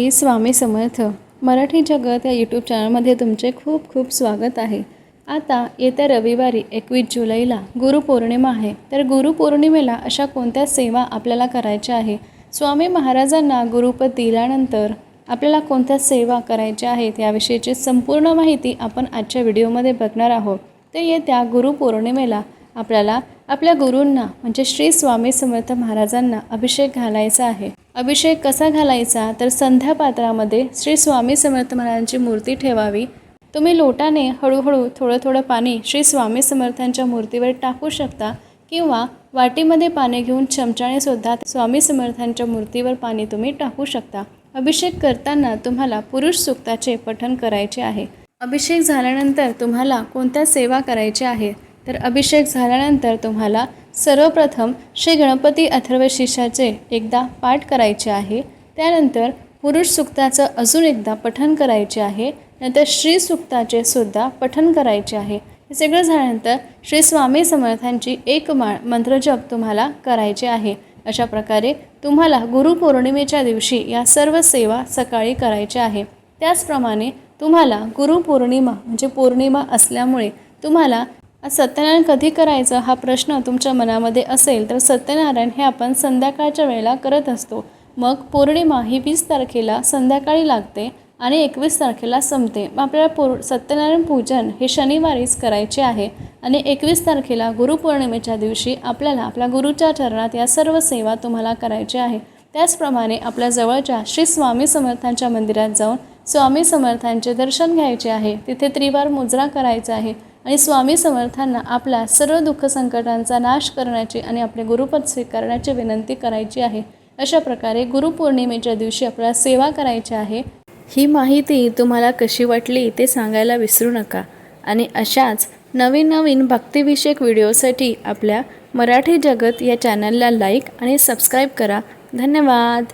श्री स्वामी समर्थ. मराठी जगत या यूट्यूब चॅनलमध्ये तुमचे खूप खूप स्वागत आहे. आता येत्या रविवारी एकवीस जुलैला गुरुपौर्णिमा आहे. तर गुरुपौर्णिमेला अशा कोणत्या सेवा आपल्याला करायच्या आहे? स्वामी महाराजांना गुरुपद दिल्यानंतर आपल्याला कोणत्या सेवा करायच्या आहेत याविषयीची संपूर्ण माहिती आपण आजच्या व्हिडिओमध्ये बघणार आहोत. ते येत्या गुरुपौर्णिमेला आपल्याला आपल्या गुरूंना म्हणजे श्री स्वामी समर्थ महाराजांना अभिषेक घालायचा आहे. अभिषेक कसा घालायचा? तर संध्या पात्रामध्ये श्री स्वामी समर्थ महाराजांची मूर्ती ठेवावी. तुम्ही लोटाने हळूहळू थोडं थोडं पाणी श्री स्वामी समर्थांच्या मूर्तीवर टाकू शकता किंवा वाटीमध्ये पाणी घेऊन चमच्याने सुद्धा स्वामी समर्थांच्या मूर्तीवर पाणी तुम्ही टाकू शकता. अभिषेक करताना तुम्हाला पुरुष सुक्ताचे पठण करायचे आहे. अभिषेक झाल्यानंतर तुम्हाला कोणत्या सेवा करायच्या आहेत? तर अभिषेक झाल्यानंतर तुम्हाला सर्वप्रथम श्री गणपती अथर्वशिष्याचे एकदा पाठ करायचे आहे. त्यानंतर पुरुष सुक्ताचं अजून एकदा पठन करायचे आहे. नंतर श्री सुक्ताचे सुद्धा पठन करायचे आहे. हे सगळं झाल्यानंतर श्री स्वामी समर्थांची एक माळ मंत्रजप तुम्हाला करायचे आहे. अशा प्रकारे तुम्हाला गुरुपौर्णिमेच्या दिवशी या सर्व सेवा सकाळी करायच्या आहे. त्याचप्रमाणे तुम्हाला गुरुपौर्णिमा म्हणजे पौर्णिमा असल्यामुळे तुम्हाला आज सत्यनारायण कधी करायचं हा प्रश्न तुमच्या मनामध्ये असेल तर सत्यनारायण हे आपण संध्याकाळच्या वेळेला करत असतो. मग पौर्णिमा ही वीस तारखेला संध्याकाळी लागते आणि एकवीस तारखेला संपते. मग आपल्याला पौर सत्यनारायण पूजन हे शनिवारीच करायचे आहे आणि एकवीस तारखेला गुरुपौर्णिमेच्या दिवशी आपल्याला आपल्या गुरुच्या चरणात या सर्व सेवा तुम्हाला करायच्या आहे. त्याचप्रमाणे आपल्या जवळच्या श्री स्वामी समर्थांच्या मंदिरात जाऊन स्वामी समर्थांचे दर्शन घ्यायचे आहे. तिथे त्रिवार मुजरा करायचा आहे. आणि स्वामी समर्थांना आपल्या सर्व दुःख संकटांचा नाश करण्याची आणि आपले गुरुपद स्वीकारण्याची विनंती करायची आहे. अशा प्रकारे गुरुपौर्णिमेच्या दिवशी आपल्याला सेवा करायची आहे. ही माहिती तुम्हाला कशी वाटली ते सांगायला विसरू नका. आणि अशाच नवीन नवीन भक्तिविषयक व्हिडिओसाठी आपल्या मराठी जगत या चॅनलला लाईक आणि सबस्क्राईब करा. धन्यवाद.